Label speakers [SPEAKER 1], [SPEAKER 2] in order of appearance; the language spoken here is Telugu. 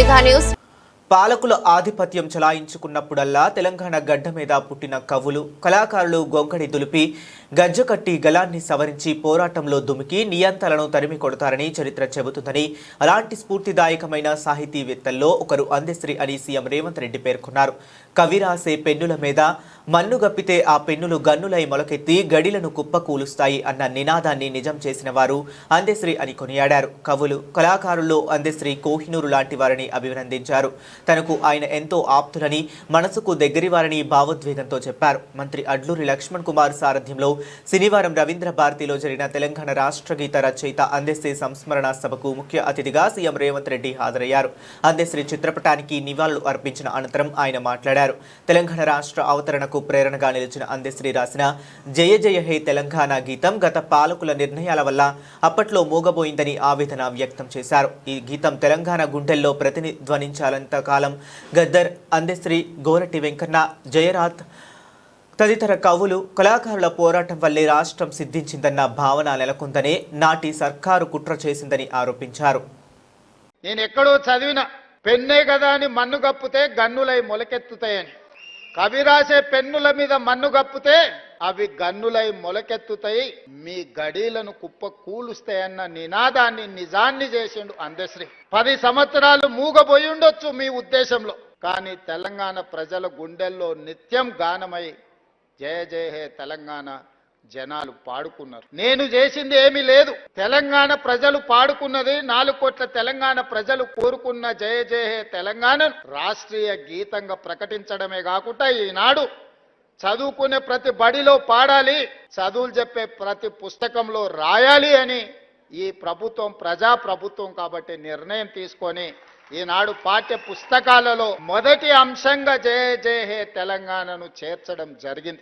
[SPEAKER 1] Mega news.
[SPEAKER 2] పాలకుల ఆధిపత్యం చలాయించుకున్నప్పుడల్లా తెలంగాణ గడ్డ మీద పుట్టిన కవులు కళాకారులు గొంగడి దులిపి గజ్జకట్టి గలాన్ని సవరించి పోరాటంలో దుమికి నియంతలను తరిమి కొడతారని చరిత్ర చెబుతుందని అలాంటి స్ఫూర్తిదాయకమైన సాహితీవేత్తల్లో ఒకరు అందశ్రీ అని సీఎం రేవంత్ రెడ్డి పేర్కొన్నారు. కవి రాసే పెన్నుల మీద మన్ను గప్పితే ఆ పెన్నులు గన్నులై మొలకెత్తి గడిలను కుప్పకూలుస్తాయి అన్న నినాదాన్ని నిజం చేసిన వారు అందశ్రీ అని కొనియాడారు. కవులు కళాకారుల్లో అందశ్రీ కోహినూరు లాంటి వారిని అభినందించారు. తనకు ఆయన ఎంతో ఆప్తులని మనసుకు దగ్గరివారని భావోద్వేగంతో చెప్పారు. మంత్రి అడ్లూరి లక్ష్మణ్ కుమార్ సారథ్యంలో శనివారం రవీంద్ర భారతిలో జరిగిన తెలంగాణ రాష్ట్ర గీత రచయిత అందశ్రీ సంస్మరణ సభకు ముఖ్య అతిథిగా సీఎం రేవంత్ రెడ్డి హాజరయ్యారు. అందశ్రీ చిత్రపటానికి నివాళులు అర్పించిన అనంతరం ఆయన మాట్లాడారు. తెలంగాణ రాష్ట్ర అవతరణకు ప్రేరణగా నిలిచిన అందశ్రీ రాసిన జయ జయ హే తెలంగాణ గీతం గత పాలకుల నిర్ణయాల వల్ల అప్పట్లో మూగబోయిందని ఆవేదన వ్యక్తం చేశారు. ఈ గీతం తెలంగాణ గుండెల్లో ప్రతిధ్వనించాలంతకాలం గద్దర్ అందశ్రీ గోరటి వెంకన్న జయరాత్ తదితర కవులు కళాకారుల పోరాటం వల్లే రాష్ట్రం సిద్ధించిందన్న భావన నెలకొందనే నాటి సర్కారు కుట్ర చేసిందని ఆరోపించారు.
[SPEAKER 3] నేను ఎక్కడో చదివిన పెన్నే కదా అని మన్ను గప్పితే గన్నులై మొలకెత్తుతాయని. కవి రాసే పెన్నుల మీద మన్ను గప్పితే అవి గన్నులై మొలకెత్తుతాయి. మీ గడీలను కుప్ప కూలుస్తాయన్న నినాదాన్ని నిజాన్ని చేసిండు అందశ్రీ పది సంవత్సరాలు మూగబోయి ఉండొచ్చు మీ ఉద్దేశంలో. కానీ తెలంగాణ ప్రజల గుండెల్లో నిత్యం గానమై జయ జయ హే తెలంగాణ. జనాలు పాడుకున్నారు. నేను చేసింది ఏమీ లేదు. తెలంగాణ ప్రజలు పాడుకున్నది నాలుగు కోట్ల తెలంగాణ ప్రజలు కోరుకున్న జయ జయ హే తెలంగాణను రాష్ట్రీయ గీతంగా ప్రకటించడమే కాకుండా ఈనాడు చదువుకునే ప్రతి బడిలో పాడాలి చదువులు చెప్పే ప్రతి పుస్తకంలో రాయాలి అని ఈ ప్రభుత్వం ప్రజా ప్రభుత్వం కాబట్టి నిర్ణయం తీసుకొని ఈనాడు పాఠ్య పుస్తకాలలో మొదటి అంశంగా జయ జయ హే తెలంగాణను చేర్చడం జరిగింది.